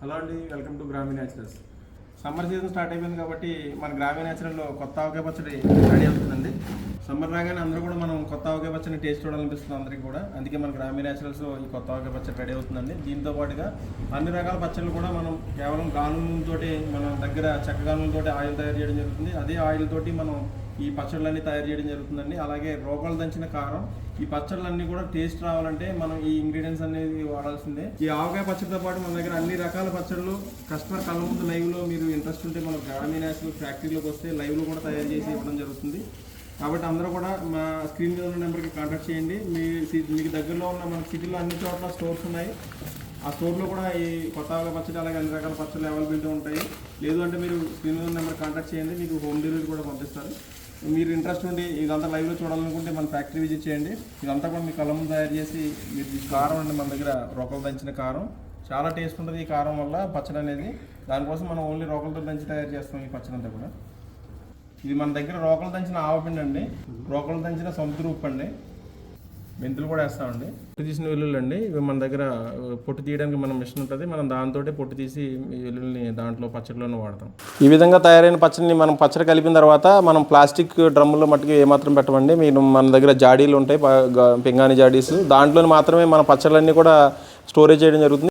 Hello అండి welcome to Grameena naturals summer season start అయిపోయింది కాబట్టి మన గ్రామీణ న్యాచురల్లో కొత్త ఆవకాయ పచ్చడి రెడీ అవుతుందండి. సమ్మర్ రాగానే అందరూ కూడా మనం కొత్త ఆవకాయ పచ్చని టేస్ట్ చూడాలనిపిస్తుంది అందరికీ కూడా. అందుకే మన గ్రామీణ న్యాచురల్స్ ఈ కొత్త ఆవకాయ పచ్చడి రెడీ అవుతుందండి. దీంతో పాటుగా అన్ని రకాల పచ్చళ్ళు కూడా మనం కేవలం గానులతోటి మన దగ్గర చెక్క గానులతోటి ఆయిల్ తయారు చేయడం జరుగుతుంది. అదే ఆయిల్ తోటి మనం ఈ పచ్చళ్ళన్నీ తయారు చేయడం జరుగుతుందండి. అలాగే రోగాలు దంచిన కారం ఈ పచ్చళ్ళన్నీ కూడా టేస్ట్ రావాలంటే మనం ఈ ఇంగ్రీడియంట్స్ అనేది వాడాల్సిందే. ఈ ఆవకాయ పచ్చడితో పాటు మన దగ్గర అన్ని రకాల పచ్చళ్ళు కస్టమర్ కళ్ళ ముందు లైవ్లో మీరు ఇంట్రెస్ట్ ఉంటే మనం గ్రామీణ నేషనల్ ఫ్యాక్టరీలోకి వస్తే లైవ్లో కూడా తయారు చేసి ఇవ్వడం జరుగుతుంది. కాబట్టి అందరూ కూడా మా స్క్రీన్ మీద ఉన్న నెంబర్కి కాంటాక్ట్ చేయండి. మీ సి- మీకు దగ్గరలో ఉన్న మన సిటీలో అన్ని చోట్ల స్టోర్స్ ఉన్నాయి. ఆ స్టోర్లో కూడా ఈ కొత్త పచ్చడి అలాగే అన్ని రకాల పచ్చళ్ళు అవైలబిలిటీ ఉంటాయి. లేదు అంటే మీరు స్క్రీన్ మీద ఉన్న నెంబర్ కాంటాక్ట్ చేయండి. మీకు హోమ్ డెలివరీ కూడా పంపిస్తారు. మీరు ఇంట్రెస్ట్ ఉండి ఇదంతా లైవ్లో చూడాలనుకుంటే మన ఫ్యాక్టరీ విజిట్ చేయండి. ఇదంతా కూడా మీ కలము తయారు చేసి మీరు కారం అండి మన దగ్గర రొక్కలు దంచిన కారం. చాలా టేస్ట్ ఉంటుంది ఈ కారం వల్ల పచ్చడి అనేది. దానికోసం మనం ఓన్లీ రోకలతో దంచి తయారు చేస్తాం ఈ పచ్చడి అంతా కూడా. ఇది మన దగ్గర రోకలు దంచిన ఆవపిండి అండి రోకలు దంచిన సొంత ఉప్పు అండి మెంతులు కూడా వేస్తామండి. పొట్టు తీసిన వెల్లుల్లి అండి ఇవి మన దగ్గర పొట్టు తీయడానికి మన మిషన్ ఉంటుంది. మనం దాంతో పొట్టు తీసి వెల్లుల్ని దాంట్లో పచ్చడిలోనే వాడతాం. ఈ విధంగా తయారైన పచ్చడిని మనం పచ్చడి కలిపిన తర్వాత మనం ప్లాస్టిక్ డ్రమ్ముల్లో మట్టుకు ఏమాత్రం పెట్టమండి. మీరు మన దగ్గర జాడీలు ఉంటాయి ప- పింగాణి జాడీస్. దాంట్లో మాత్రమే మన పచ్చళ్ళన్నీ కూడా స్టోరేజ్ చేయడం జరుగుతుంది.